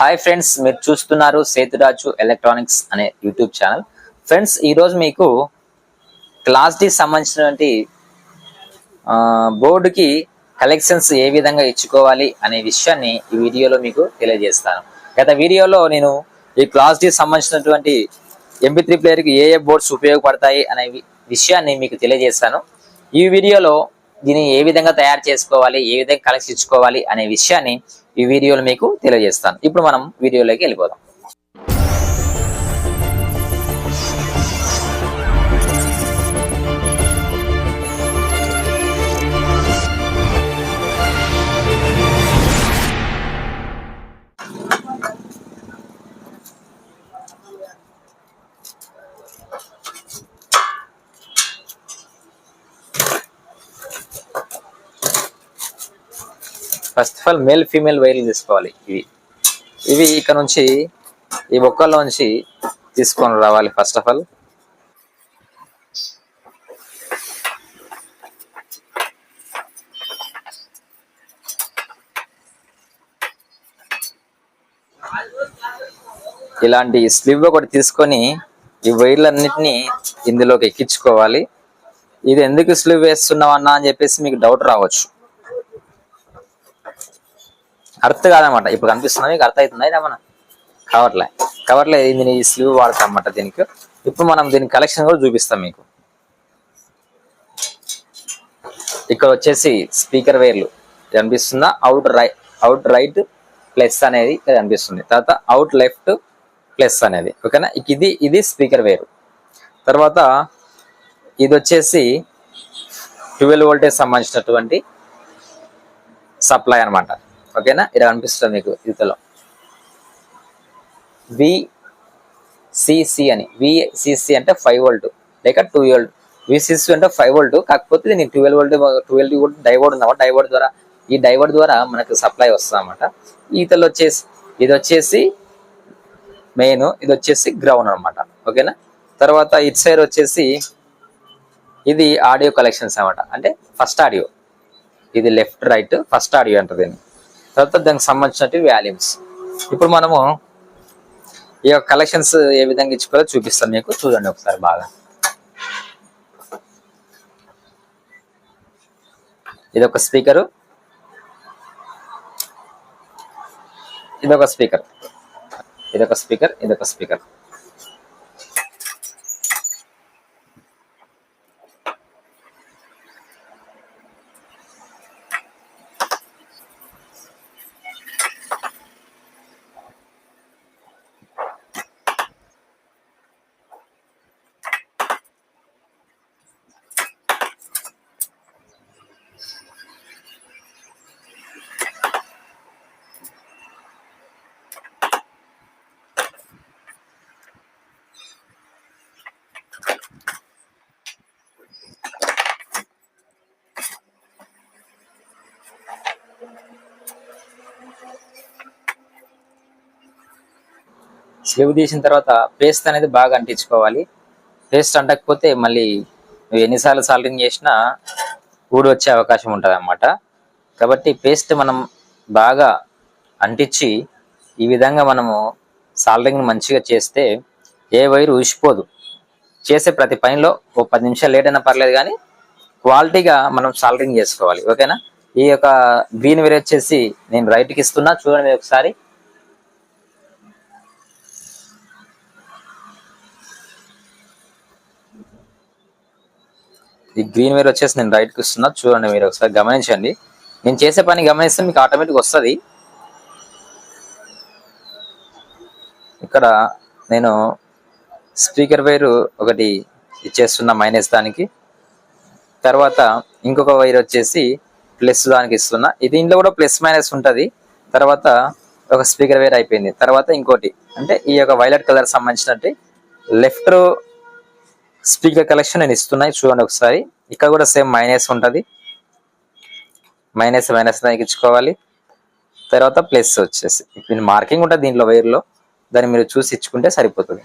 Hi friends మీరు చూస్తున్నారు Sethuraju electronics అనే యూట్యూబ్ ఛానల్. ఫ్రెండ్స్ ఈరోజు మీకు క్లాస్ డి సంబంధించినటువంటి బోర్డుకి కలెక్షన్స్ ఏ విధంగా ఇచ్చుకోవాలి అనే విషయాన్ని ఈ వీడియోలో మీకు తెలియజేస్తాను. గత వీడియోలో నేను ఈ క్లాస్ డి సంబంధించినటువంటి ఎంపీ త్రీ ప్లేయర్కి ఏ ఏ బోర్డ్స్ ఉపయోగపడతాయి అనే విషయాన్ని మీకు తెలియజేస్తాను. ఈ వీడియోలో దీన్ని ఏ విధంగా తయారు చేసుకోవాలి ఏ విధంగా కలెక్ట్ ఇచ్చుకోవాలి అనే విషయాన్ని ఈ వీడియోలో మీకు తెలియజేస్తాను. ఇప్పుడు మనం వీడియోలోకి వెళ్ళిపోదాం. First of all male female వైర్లు తీసుకోవాలి. ఇవి. ఇవి ఇక్కడ నుంచి ఈ బొక్కల్లోంచి తీసుకొని రావాలి ఫస్ట్ ఆఫ్ ఆల్ ఇలాంటి స్లివ్ ఒకటి తీసుకొని ఈ వైర్లన్నిటిని ఇందులోకి ఎక్కించుకోవాలి. ఇది ఎందుకు స్లివ్ వేస్తున్నావు అన్నా అని చెప్పేసి మీకు డౌట్ రావచ్చు. అర్థ కాదనమాట. ఇప్పుడు కనిపిస్తున్నా మీకు అర్థం అవుతుందా ఇదేమన్నా కవర్లే. కవర్లే దీని ఈ స్లీవ్ వాడతాం అనమాట దీనికి. ఇప్పుడు మనం దీని కలెక్షన్ కూడా చూపిస్తాం మీకు. ఇక్కడ వచ్చేసి స్పీకర్ వేర్లు కనిపిస్తుందా? Out right out right plus అనేది ఇక్కడ కనిపిస్తుంది. తర్వాత అవుట్ లెఫ్ట్ ప్లస్ అనేది ఓకేనా? ఇది ఇది స్పీకర్ వేరు. తర్వాత ఇది వచ్చేసి ట్వెల్వ్ వోల్టేజ్ సంబంధించినటువంటి సప్లై అన్నమాట. ఓకేనా? ఇలా కనిపిస్తుంది మీకు ఇదిలో విసిసి అని. విసిసి అంటే ఫైవ్ వోల్ట్ లేక టూ వోల్ట్ విసిసి అంటే ఫైవ్ వోల్ట్ కాకపోతే దీనికి ట్వెల్వ్ వోల్ట్ ట్వెల్వ్ వోల్ట్ డైవర్డ్ ఉందన్నమాట. డైవర్డ్ ద్వారా ఈ డైవర్డ్ ద్వారా మనకు సప్లై వస్తుంది అనమాట ఈతలు వచ్చేసి ఇది వచ్చేసి మెయిన్ ఇది వచ్చేసి గ్రౌండ్ అన్నమాట. ఓకేనా? తర్వాత ఇట్ సైడ్ వచ్చేసి ఇది ఆడియో కలెక్షన్స్ అనమాట అంటే ఫస్ట్ ఆడియో ఇది లెఫ్ట్ రైట్ ఫస్ట్ ఆడియో అంటారు దీన్ని. తర్వాత దానికి సంబంధించినట్టు వాల్యూమ్స్ ఇప్పుడు మనము ఈ యొక్క కలెక్షన్స్ ఏ విధంగా ఇచ్చుకోవాలో చూపిస్తాను మీకు. చూడండి ఒకసారి బాగా. ఇది ఒక స్పీకరు ఇదొక స్పీకర్ ఇదొక స్పీకర్ ఇదొక స్పీకర్ స్లీవ్ తీసిన తర్వాత పేస్ట్ అనేది బాగా అంటించుకోవాలి. పేస్ట్ అంటకపోతే మళ్ళీ నువ్వు ఎన్నిసార్లు సాల్టింగ్ చేసినా ఊడి వచ్చే అవకాశం ఉంటుంది అన్నమాట కాబట్టి పేస్ట్ మనం బాగా అంటించి ఈ విధంగా మనము సాల్టింగ్ని మంచిగా చేస్తే ఏ వైరు ఊసిపోదు చేసే ప్రతి పనిలో ఓ పది నిమిషాలు లేట్ అయినా పర్లేదు కానీ క్వాలిటీగా మనం సాల్టింగ్ చేసుకోవాలి. ఓకేనా? ఈ యొక్క గ్రీన్ వేర్ వచ్చేసి నేను రైట్కి ఇస్తున్నా. చూడండి ఒకసారి. ఈ గ్రీన్ వేర్ వచ్చేసి నేను రైట్కి ఇస్తున్నా చూడండి మీరు ఒకసారి గమనించండి. నేను చేసే పని గమనిస్తే మీకు ఆటోమేటిక్ వస్తుంది. ఇక్కడ నేను స్పీకర్ వైర్ ఒకటి ఇచ్చేస్తున్నా మైనస్ దానికి. తర్వాత ఇంకొక వైర్ వచ్చేసి ప్లస్ దానికి ఇస్తున్నా. ఇది ఇంట్లో కూడా ప్లస్ మైనస్ ఉంటుంది. తర్వాత ఒక స్పీకర్ వైర్ అయిపోయింది. తర్వాత ఇంకోటి అంటే ఈ యొక్క వైలెట్ కలర్ సంబంధించినట్టు లెఫ్ట్ స్పీకర్ కలెక్షన్ నేను ఇస్తున్నాయి చూడండి ఒకసారి. ఇక్కడ కూడా సేమ్ మైనస్ ఉంటుంది. మైనస్ మైనస్ ఇచ్చుకోవాలి. తర్వాత ప్లస్ వచ్చేసి. ఇప్పుడు మార్కింగ్ ఉంటుంది దీంట్లో వైర్లో. దాన్ని మీరు చూసి ఇచ్చుకుంటే సరిపోతుంది.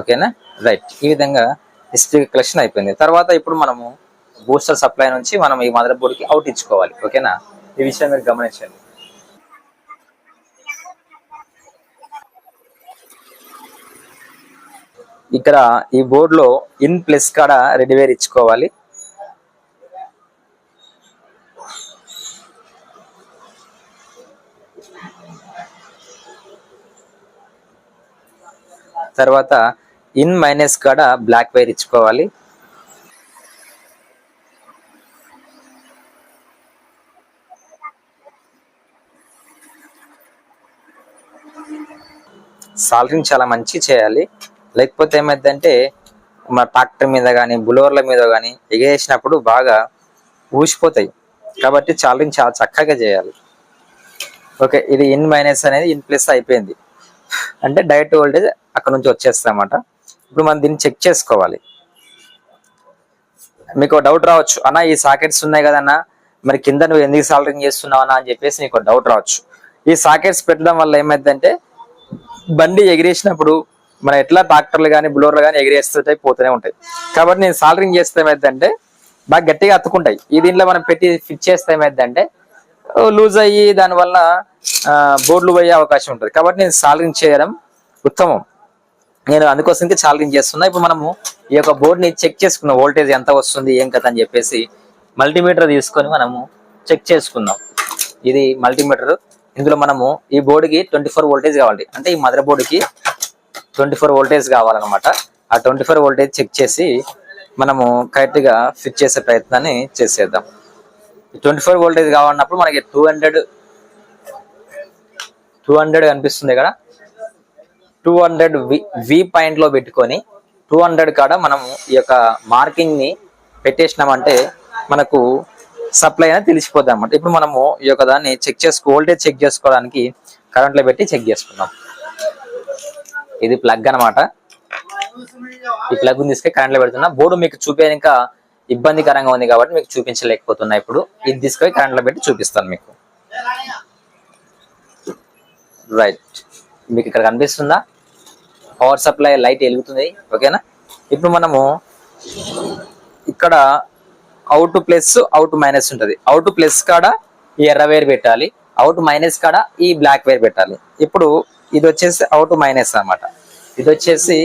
ఓకేనా? రైట్. ఈ విధంగా స్పీకర్ కలెక్షన్ అయిపోయింది. తర్వాత ఇప్పుడు మనము బూస్టర్ సప్లై నుంచి మనం ఈ మదర్ బోర్డ్కి అవుట్ ఇచ్చుకోవాలి. ఓకేనా? ఈ విషయం మీరు గమనించండి. ఇక్కడ ఈ బోర్డులో ఇన్ ప్లస్ కాడ రెడీవేర్ ఇచ్చుకోవాలి. తర్వాత ఇన్ మైనస్ కాడ బ్లాక్ వైర్ ఇచ్చుకోవాలి. సాలరింగ్ చాలా మంచి చేయాలి. లేకపోతే ఏమైందంటే మన ట్రాక్టర్ మీద కానీ బులోవర్ల మీద కానీ ఎగేసినప్పుడు బాగా ఊసిపోతాయి. కాబట్టి చాలింగ్ చాలా చక్కగా చేయాలి. ఓకే ఇది ఇన్ మైనస్ అనేది ఇన్ ప్లస్ అయిపోయింది. అంటే డైరెక్ట్ వోల్టేజ్ అక్కడ నుంచి వచ్చేస్తామన్నమాట ఇప్పుడు మనం దీన్ని చెక్ చేసుకోవాలి. మీకు డౌట్ రావచ్చు. అన్న ఈ సాకెట్స్ ఉన్నాయి కదన్నా మరి కింద నువ్వు ఎందుకు సాలరింగ్ చేస్తున్నావు అని చెప్పేసి నీకు డౌట్ రావచ్చు. ఈ సాకెట్స్ పెట్టడం వల్ల ఏమైందంటే బండి ఎగిరేసినప్పుడు మన ఎట్లా ట్రాక్టర్లు కానీ బ్లోర్లు కానీ ఎగిరేస్తుంటాయి పోతూనే ఉంటాయి. కాబట్టి నేను సాలరింగ్ చేస్తే ఏమైందంటే బాగా గట్టిగా అత్తుకుంటాయి ఈ దీంట్లో మనం పెట్టి ఫిట్ చేస్తే ఏమైందంటే లూజ్ అయ్యి దానివల్ల బోర్డులు పోయే అవకాశం ఉంటుంది. కాబట్టి నేను సాలరింగ్ చేయడం ఉత్తమం. నేను అందుకోసంకి సాలరింగ్ చేస్తున్నా. ఇప్పుడు మనము ఈ యొక్క బోర్డుని చెక్ చేసుకున్నాం. వోల్టేజ్ ఎంత వస్తుంది ఏం కదా అని చెప్పేసి మల్టీమీటర్ తీసుకొని మనము చెక్ చేసుకుందాం ఇది మల్టీమీటర్. ఇందులో మనము ఈ బోర్డుకి ట్వంటీ ఫోర్ వోల్టేజ్ కావాలి. అంటే ఈ మదర్ బోర్డుకి ట్వంటీ ఫోర్ వోల్టేజ్ కావాలన్నమాట. ఆ ట్వంటీ ఫోర్ వోల్టేజ్ చెక్ చేసి మనము కరెక్ట్గా ఫిట్ చేసే ప్రయత్నాన్ని చేసేద్దాం. ట్వంటీ ఫోర్ వోల్టేజ్ కావాలన్నప్పుడు మనకి టూ హండ్రెడ్ టూ హండ్రెడ్ కనిపిస్తుంది ఇక్కడ. టూ హండ్రెడ్ వి వి పాయింట్లో పెట్టుకొని టూ హండ్రెడ్ కాడ మనం ఈ యొక్క మార్కింగ్ని పెట్టేసినామంటే మనకు సప్లై అనేది తెలిసిపోద్ది అనమాట ఇప్పుడు మనము ఈ యొక్క దాన్ని చెక్ చేసుకో వోల్టేజ్ చెక్ చేసుకోవడానికి కరెంట్లో పెట్టి చెక్ చేసుకుందాం. ఇది ప్లగ్ అన్నమాట. ఈ ప్లగ్ తీసుకొని కరెంట్లో పెడుతున్నా. బోర్డు మీకు చూపే ఇంకా ఇబ్బందికరంగా ఉంది కాబట్టి మీకు చూపించలేకపోతున్నా ఇప్పుడు. ఇది తీసుకొని కరెంట్లో పెట్టి చూపిస్తాను మీకు. రైట్ మీకు ఇక్కడ కనిపిస్తుందా? పవర్ సప్లై లైట్ వెలుగుతుంది. ఓకేనా ఇప్పుడు మనము ఇక్కడ అవుట్ ప్లస్ అవుట్ మైనస్ ఉంటుంది. అవుట్ ప్లస్ కాడ ఈ ఎర్ర వేర్ పెట్టాలి. అవుట్ మైనస్ కాడ ఈ బ్లాక్ వేర్ పెట్టాలి. ఇప్పుడు ఇది వచ్చేసి అవుట్ మైనస్ అన్నమాట. ఇది వచ్చేసి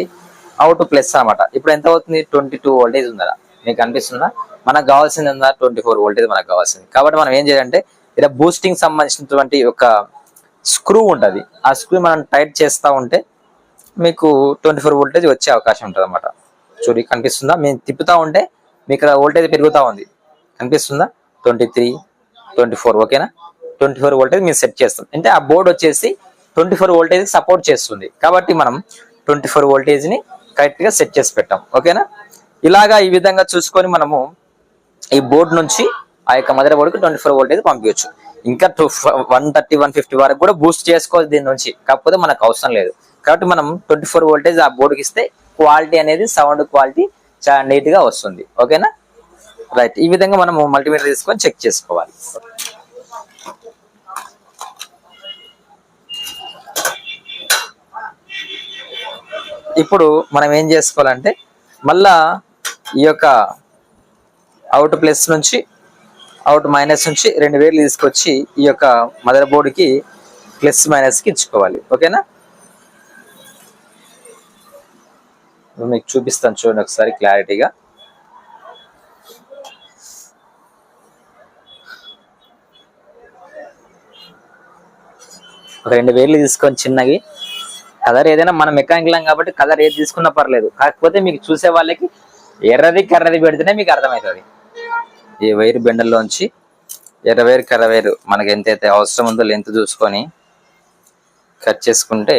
అవుట్ ప్లస్ అన్నమాట. ఇప్పుడు ఎంత అవుతుంది? ట్వంటీ టూ వోల్టేజ్ ఉందా మీకు అనిపిస్తుందా? మనకు కావాల్సింది ఉందా ట్వంటీ ఫోర్ వోల్టేజ్ మనకు కావాల్సింది. కాబట్టి మనం ఏం చేయాలంటే ఇలా బూస్టింగ్ సంబంధించినటువంటి ఒక స్క్రూ ఉంటుంది. ఆ స్క్రూ మనం టైట్ చేస్తూ ఉంటే మీకు ట్వంటీ ఫోర్ వోల్టేజ్ వచ్చే అవకాశం ఉంటుంది అనమాట చూడి కనిపిస్తుందా? మేము తిప్పుతా ఉంటే మీకు ఇక్కడ వోల్టేజ్ పెరుగుతా ఉంది. కనిపిస్తుందా? ట్వంటీ త్రీ ట్వంటీ ఫోర్ ఓకేనా ట్వంటీ ఫోర్ వోల్టేజ్ మేము సెట్ చేస్తాం. అంటే ఆ బోర్డు వచ్చేసి ట్వంటీ ఫోర్ వోల్టేజ్ సపోర్ట్ చేస్తుంది. కాబట్టి మనం ట్వంటీ ఫోర్ వోల్టేజ్ని కరెక్ట్గా సెట్ చేసి పెట్టాం. ఓకేనా? ఇలాగా ఈ విధంగా చూసుకొని మనము ఈ బోర్డు నుంచి ఆ యొక్క మదర్ బోర్డుకి ట్వంటీ ఫోర్ వోల్టేజ్ పంపించవచ్చు ఇంకా to one thirty one fifty వరకు కూడా బూస్ట్ చేసుకోవచ్చు దీని నుంచి. కాకపోతే మనకు అవసరం లేదు. కాబట్టి మనం ట్వంటీ ఫోర్ వోల్టేజ్ ఆ బోర్డుకి ఇస్తే క్వాలిటీ అనేది సౌండ్ క్వాలిటీ చాలా నీట్గా వస్తుంది. ఓకేనా? రైట్. ఈ విధంగా మనము మల్టీమీటర్ తీసుకొని చెక్ చేసుకోవాలి. ఇప్పుడు మనం ఏం చేసుకోవాలంటే మళ్ళా ఈ యొక్క అవుట్ ప్లస్ నుంచి అవుట్ మైనస్ నుంచి రెండు వేలు తీసుకొచ్చి ఈ యొక్క మదర్ బోర్డుకి ప్లస్ మైనస్కి ఇచ్చుకోవాలి. ఓకేనా మీకు చూపిస్తాను చూడండి ఒకసారి క్లారిటీగా ఒక రెండు వేలు తీసుకొని చిన్నవి కలర్ ఏదైనా మనం మెకానికల్ కాబట్టి కలర్ ఏది తీసుకున్నా పర్లేదు. కాకపోతే మీకు చూసే వాళ్ళకి ఎర్రది కర్రది పెడితేనే మీకు అర్థమవుతుంది. ఈ వైరు బెండల్లోంచి ఎర్ర వేరు కర్ర వేరు మనకి ఎంతైతే అవసరం ఉందో లెంత్ చూసుకొని కట్ చేసుకుంటే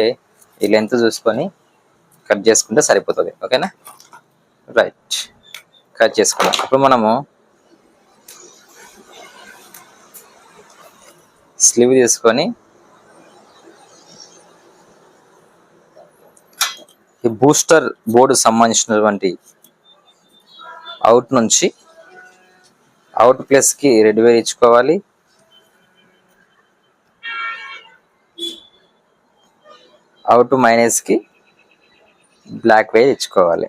ఈ లెంత్ చూసుకొని కట్ చేసుకుంటే సరిపోతుంది. ఓకేనా? రైట్. కట్ చేసుకున్నాం ఇప్పుడు మనము స్లీవ్ తీసుకొని బూస్టర్ బోర్డు సంబంధించినటువంటి అవుట్ నుంచి అవుట్ ప్లస్కి రెడ్ వేర్ ఇచ్చుకోవాలి. అవుట్ మైనస్కి బ్లాక్ వేర్ ఇచ్చుకోవాలి.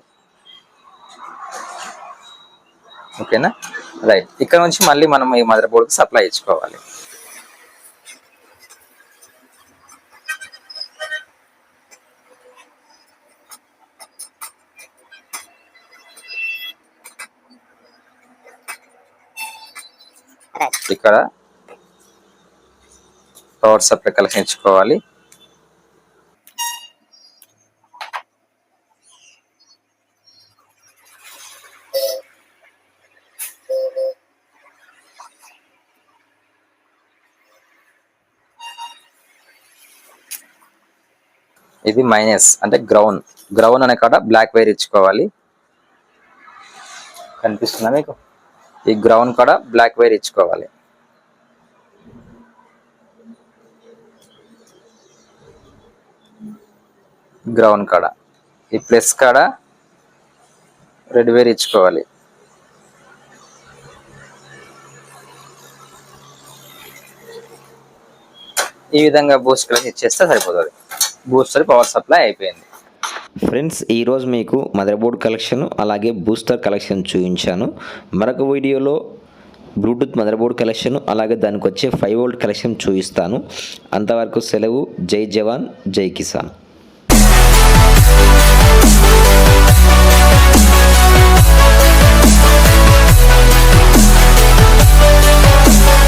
ఓకేనా రైట్ ఇక్కడ నుంచి మళ్ళీ మనం ఈ మదర్ బోర్డ్కి సప్లై ఇచ్చుకోవాలి. ఇక్కడ పవర్ సప్లై కలిగించుకోవాలి. ఇది మైనస్ అంటే గ్రౌండ్ గ్రౌండ్ అనే కాడ బ్లాక్ వైర్ ఇచ్చుకోవాలి. కనిపిస్తుందా మీకు? ఈ గ్రౌండ్ కాడ బ్లాక్ వైర్ ఇచ్చుకోవాలి. గ్రౌండ్ కాడ. ఈ ప్లస్ కాడ రెడ్ వైర్ ఇచ్చుకోవాలి. ఈ విధంగా బూస్ట్ కలెక్షన్ ఇచ్చేస్తే సరిపోతుంది. బూస్టర్ పవర్ సప్లై అయిపోయింది. ఫ్రెండ్స్ ఈరోజు మీకు మదర్ బోర్డ్ కలెక్షన్ అలాగే బూస్టర్ కలెక్షన్ చూపించాను. మరొక వీడియోలో బ్లూటూత్ మదర్ బోర్డ్ కలెక్షన్ అలాగే దానికి వచ్చే ఫైవ్ వోల్ట్ కలెక్షన్ చూపిస్తాను. అంతవరకు సెలవు. జై జవాన్ జై కిసాన్.